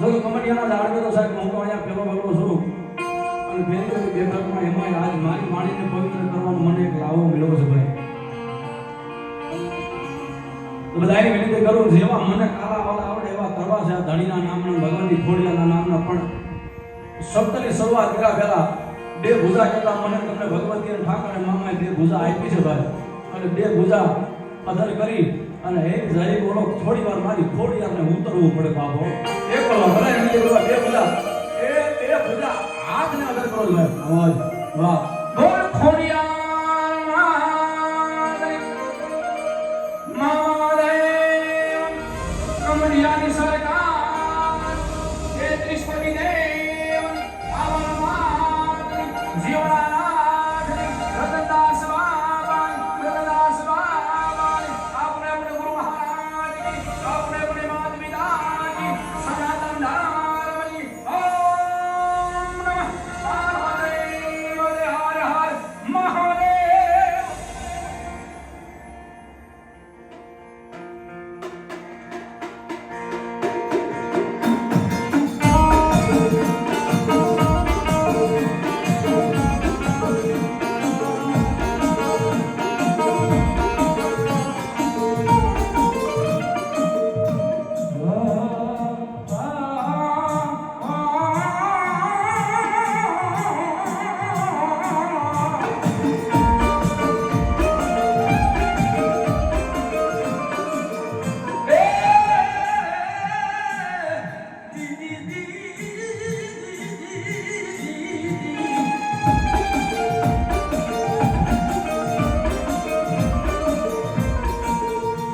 જો કે કમડિયાના ઝાડ તો સાહેબ હું તો અહીંયા પેલો બગડો છું. અને બે બે બેઠકમાં એમાં આજ મારી વાણીને પવિત્ર કરવાનો મને એક લાવો મળ્યો છે ભાઈ. તો બધાએ વિનંતી કરું, જેવા મને કાલા વાલા આવડે એવા કરવા છે. આ ધણીના નામના, ભગવાનની ખોડિયાના નામના પણ શબ્દની શરૂઆત કર્યા પહેલા બે ભુજા કેટલા મને, તમને ભગવતી અને ઠાકર મામાએ બે ભૂજા આપી છે ભાઈ. અને બે ભૂજા અધર કરી અને હે જય બોલો થોડી વાર મારી થોડી વાર ને ઉતરવું પડે બાપો એક બોલો ભલે એ બોલો એ બે એ એ એ ભુજા હાથને અધર કરો અવાજ. વાહ.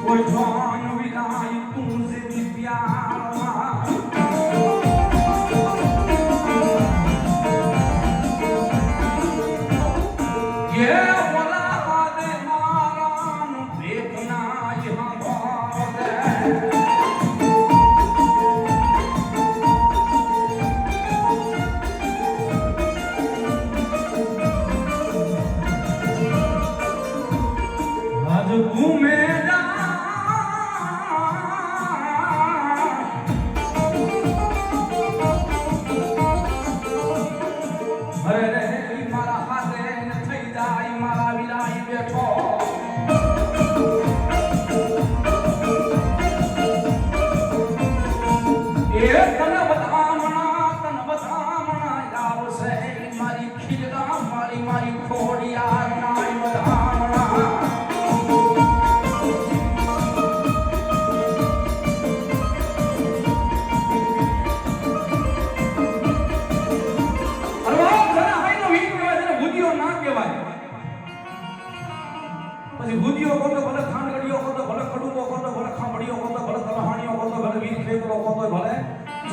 કોઈ જોન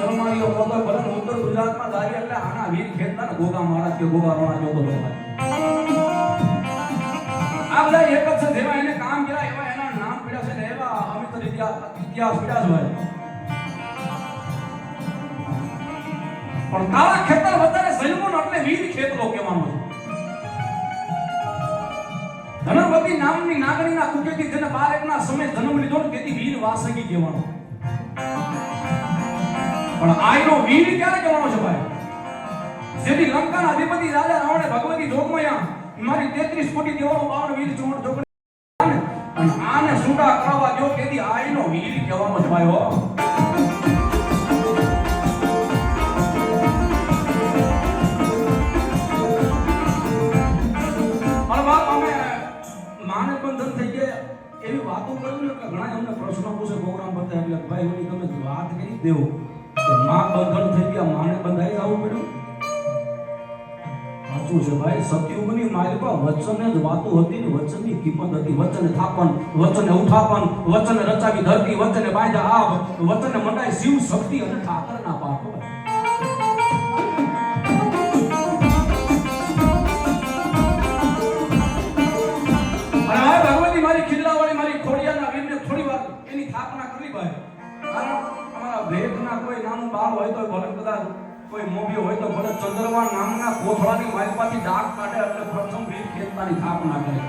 કહો તો ભલે ઉત્તર ગુજરાતમાં દાવી એટલે આના વીર ખેતના ગોગા મહારાજ કે ગોગા રોણા જોતો આ બધા એક જ છે, જેવા એને કામ કર્યા, એવા એના નામ પીડ્યા છે ને એવા અમિત ઇતિહાસ ઇતિહાસ જ હોય. પણ કાળા ખેતર વધારે જન્મો એટલે વીર ખેતરો કહેવાનો છે. ધનવતી નામની નાગણીના કુટેથી જેને બાર એકના સમય જન્મ લીધો તેથી વીર વાસંગી કહેવાનો. પણ આયનો વીર ક્યારે કહેવાનો છે ભાઈ? જેથી લંકાના અધિપતિ રાજા રાવણે ભગવતી જોગમયા મારી 33 કોટી દેવાનો બાવન વીર ચોણ જોગણી અને આને સુડા કરાવવા જો તેથી આયનો વીર કહેવાનો છે ભાઈ હો. એવી વાતો કરી ને કે ઘણા અમને પ્રશ્નો પૂછે પ્રોગ્રામ પર એટલે ભાઈ ઓલી તમે વાત કરી દેવો. માં બંધન થઈ છે ભાઈ સતયુગની માલિકા વચને જ વાતો હતી ને, વચનની કિંમત હતી, વચને થાપન, વચને ઉઠાપન, વચને રચાવી ધરતી, વચને બાંધ્યા આબ વચને મંડાય શિવ શક્તિ અને ઠાકરના પાપ કોઈ મોભી હોય તો ભલે ચંદ્રવા નામના કોથળાની માલિપાથી ડાક કાઢે એટલે પ્રથમ વીર ખેતનાની સ્થાપના કરે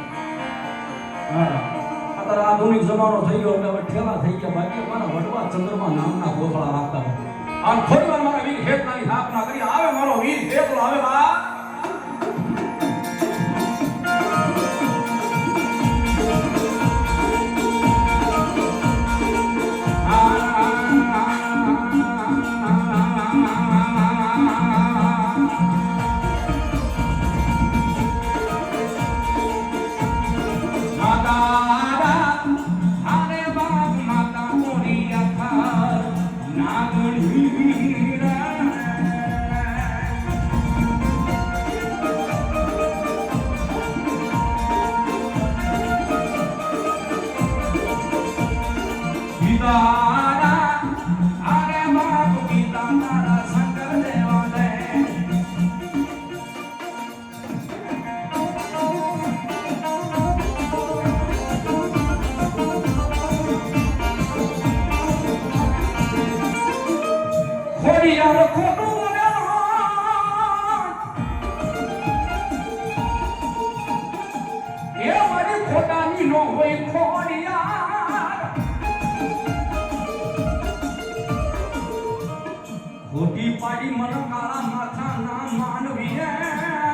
અત્યારે આધુનિક જમાનો થઈ ગયો એટલે હવે ઠેલા થઈ ગયા. બાકી મારા વડવા ચંદ્રમા નામના કોથળા રાખતા હતા આમ થોડી વાર મારા વીર ખેતનાની સ્થાપના કરી. આવે મારો વીર ખેતલો આવે બા. ખોટું પાડી મન કાળા માથા ના માનવી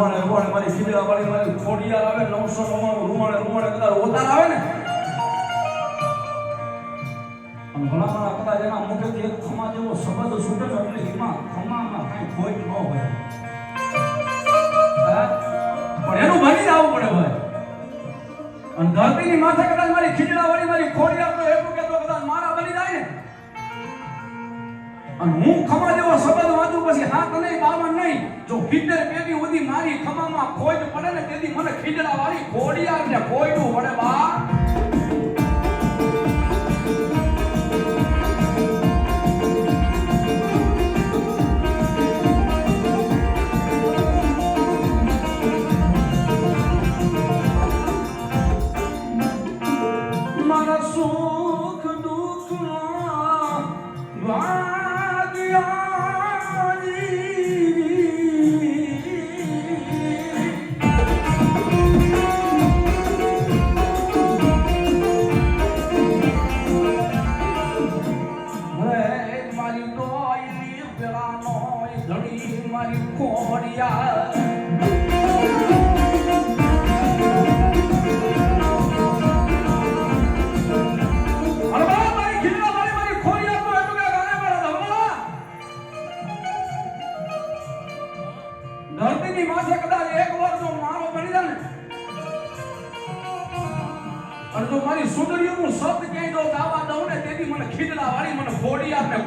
રૂવાણે રૂવાણે મારી ખીજડા વાળી, મારી ખોડિયાર આવે, નવસો નવ્વાણું રૂવાણે રૂવાણે કદાચ ઓતાર આવે ને. અને ભલા મારા કદાચ એના મુખેથી એક ખમા જેવો શબ્દ છૂટે ને એટલે એમાં ખમામાં કાંઈ ખોટ ન હોય? પણ એનું બની આવવું પડે ભાઈ. અને ધરતીની માથે કદાચ મારી ખીજડા વાળી, મારી ખોડિયાર તો એટલું કે તો કદાચ મારા બની જાય ને. અને હું ખમા જેવો શબ્દ વાંચું પછી હાથ નહીં બાવન નહીં. જો ખીજડે કેવી સુધી મારી ખમામાં ખોટ પડે ને તેથી મને ખીજડા વાળી ખોડિયાર ને ખોયડું પડે બા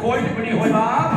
ખોડિયાર ને ખોટ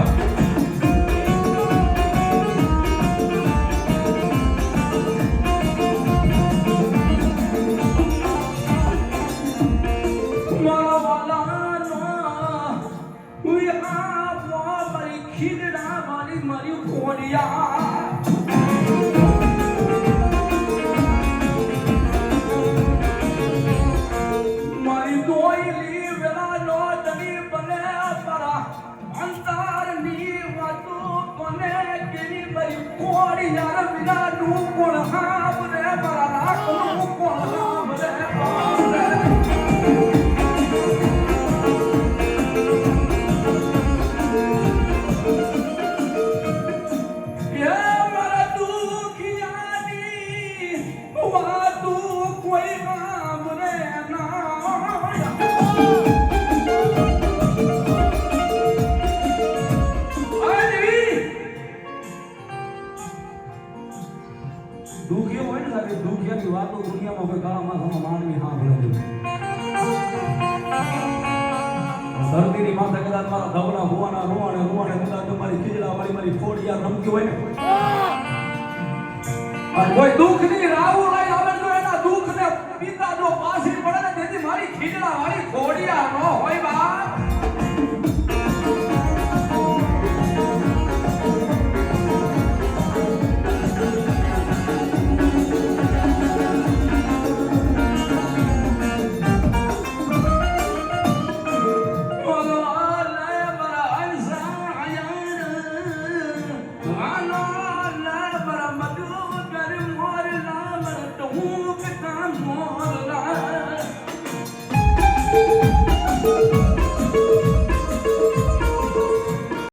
હોય ને વાતો દુનિયામાં કોઈ ગાળામાં તમે માનવી સાંભળે ધરતીની માથે કદાચ મારા ધવલા ભુવાના રૂવાણે રૂવાણે કદાચ તમારી ખીજડા વાળી મારી ફોડિયા રમતી હોય કોઈ